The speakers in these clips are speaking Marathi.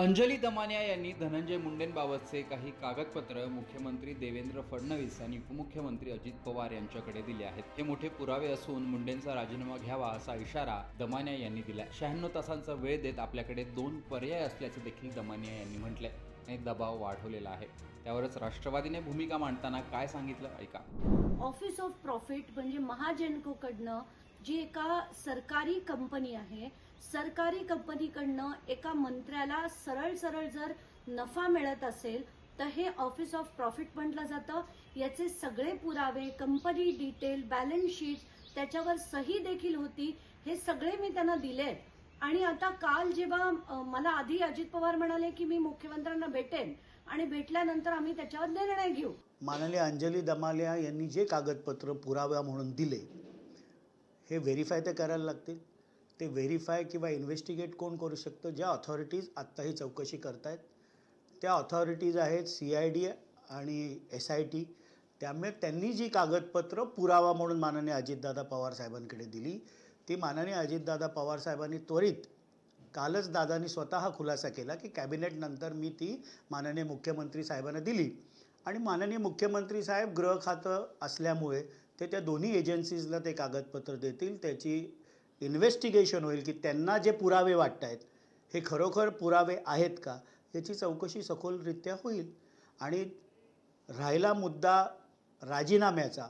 अंजली दमानिया यांनी धनंजय मुंडेंबाबतचे काही कागदपत्र मुख्यमंत्री देवेंद्र फडणवीस आणि उपमुख्यमंत्री अजित पवार यांच्याकडे दिले आहेत. हे मोठे पुरावे असून मुंडेंचा राजीनामा घ्यावा असा इशारा दमानिया यांनी दिला शहाण्णव तासांचा वेळ देत आपल्याकडे दोन पर्याय असल्याचे देखील दमानिया यांनी म्हटले आणि दबाव वाढवलेला आहे. त्यावरच राष्ट्रवादीने भूमिका मांडताना काय सांगितलं ऐका. ऑफिस ऑफ प्रॉफिट म्हणजे महाजनकोकडनं जी एका सरकारी कंपनी आहे सरकारी कंपनीकडनं एका मंत्र्याला सरळ सरळ जर नफा मिळत असेल तर हे ऑफिस ऑफ प्रॉफिट म्हटलं जातं. याचे सगळे पुरावे कंपनी डिटेल बॅलन्स शीट त्याच्यावर सही देखील होती हे सगळे मी त्यांना दिले आणि आता काल जेव्हा मला आधी अजित पवार म्हणाले की मी मुख्यमंत्र्यांना भेटेन आणि भेटल्यानंतर आम्ही त्याच्यावर निर्णय घेऊ. माननीय अंजली दमालिया यांनी जे कागदपत्र पुरावा म्हणून दिले हे व्हेरीफाय ते करायला लागतील. ते व्हेरीफाय किंवा इन्व्हेस्टिगेट कोण करू शकतं? ज्या ऑथॉरिटीज आत्ता ही चौकशी करतायत. त्या ऑथॉरिटीज आहेत सी आय डी आणि एस आय टी त्यामुळे त्यांनी जी कागदपत्र पुरावा म्हणून माननीय अजितदादा पवार साहेबांकडे दिली ती माननीय अजितदादा पवार साहेबांनी त्वरित कालच दादानी स्वतः खुलासा केला की कॅबिनेटनंतर मी ती माननीय मुख्यमंत्री साहेबांना दिली. आणि माननीय मुख्यमंत्री साहेब गृह खातं असल्यामुळे ते त्या दोन्ही एजन्सीजला ते कागदपत्र देतील त्याची इन्व्हेस्टिगेशन होईल की त्यांना जे पुरावे वाटत आहेत हे खरोखर पुरावे आहेत का याची चौकशी सखोलरित्या होईल. आणि राहिला मुद्दा राजीनाम्याचा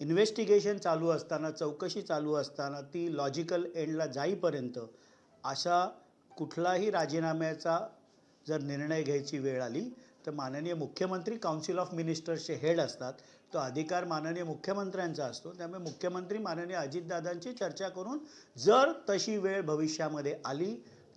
इन्व्हेस्टिगेशन चालू असताना चौकशी चालू असताना ती लॉजिकल एंडला जाईपर्यंत अशा कुठलाही राजीनाम्याचा जर निर्णय घ्यायची वेळ आली तर माननीय मुख्यमंत्री काउन्सिल ऑफ मिनिस्टर्सचे हेड असतात. तो अधिकार माननीय मुख्यमंत्र्यांचा असतो. त्यामुळे मुख्यमंत्री माननीय अजितदादांची चर्चा करून जर तशी वेळ भविष्यामध्ये आली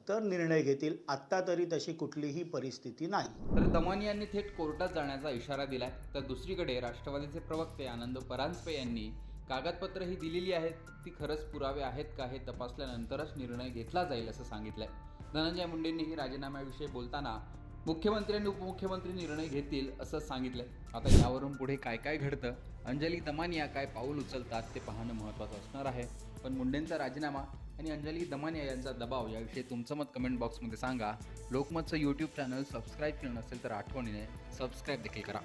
तर निर्णय घेतील. आत्ता तरी तशी कुठलीही परिस्थिती नाही. तर दमानी यांनी थेट कोर्टात जाण्याचा इशारा दिलाय. तर दुसरीकडे राष्ट्रवादीचे प्रवक्ते आनंद परांजपे यांनी कागदपत्र ही दिलेली आहेत. ती खरंच पुरावे आहेत का हे तपासल्यानंतरच निर्णय घेतला जाईल असं सांगितलंय. धनंजय मुंडेंनीही राजीनाम्याविषयी बोलताना मुख्यमंत्री आणि उपमुख्यमंत्री निर्णय घेतील असं सांगितलंय. आता यावरून पुढे काय काय घडतं? अंजली दमानिया काय पाऊल उचलतात ते पाहणं महत्त्वाचं असणार आहे. पण मुंडेंचा राजीनामा आणि अंजली दमानिया यांचा दबाव याविषयी तुमचं मत कमेंट बॉक्समध्ये सांगा. लोकमतचं यूट्यूब चॅनल सबस्क्राईब केलं नसेल तर आठवणीने सबस्क्राईब देखील करा.